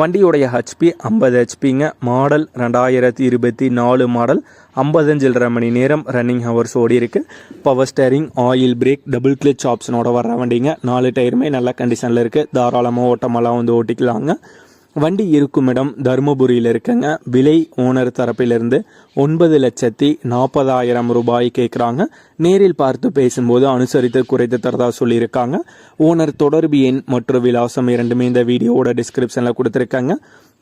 வண்டியுடைய ஹெச்பி ஐம்பது ஹெச்பிங்க மாடல் ரெண்டாயிரத்தி இருபத்தி நாலு மாடல் ஐம்பத்தஞ்சில் மணி நேரம் ரன்னிங் ஹவர்ஸ் ஓடி இருக்கு. Power steering oil brake double clutch ஆப்ஷனோட வர வண்டிங்க. நாலு டயருமே நல்ல கண்டிஷனில் இருக்குது தாராளமாக ஓட்டமெல்லாம் வந்து ஓட்டிக்கலாங்க. வண்டி இருக்கும் இடம் தருமபுரியில் இருக்குங்க. விலை ஓனர் தரப்பிலிருந்து ஒன்பது லட்சத்தி நாற்பதாயிரம் ரூபாய் கேட்குறாங்க. நேரில் பார்த்து பேசும்போது அனுசரித்து குறைத்து தரதா சொல்லியிருக்காங்க. ஓனர் தொடர்பு எண் மற்றும் விலாசம் இரண்டுமே இந்த வீடியோவோட டிஸ்கிரிப்ஷனில் கொடுத்துருக்காங்க.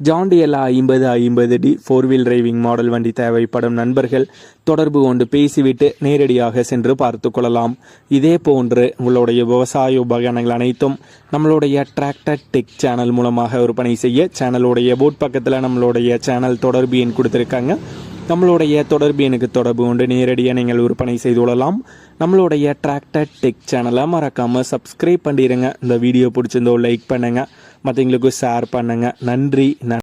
ஜாண்டியலா ஐம்பது ஐம்பது D four wheel driving model வண்டி தேவைப்படும் நண்பர்கள் தொடர்பு கொண்டு பேசிவிட்டு நேரடியாக சென்று பார்த்து கொள்ளலாம். இதே போன்று உங்களுடைய விவசாய உபகரணங்கள் அனைத்தும் நம்மளுடைய டிராக்டர் டெக் சேனல் மூலமாக விற்பனை செய்ய சேனலுடைய போட் பக்கத்தில் நம்மளுடைய சேனல் தொடர்பு எண் கொடுத்துருக்காங்க. நம்மளுடைய தொடர்பு எனக்கு தொடர்பு கொண்டு நேரடியாக நீங்கள் விற்பனை செய்து கொள்ளலாம். நம்மளுடைய டிராக்டர் டெக் சேனலை மறக்காமல் சப்ஸ்கிரைப் பண்ணிடுங்க இந்த வீடியோ பிடிச்சிருந்தோ லைக் பண்ணுங்கள் மற்றவங்களுக்கு ஷேர் பண்ணுங்கள் நன்றி நன்றி.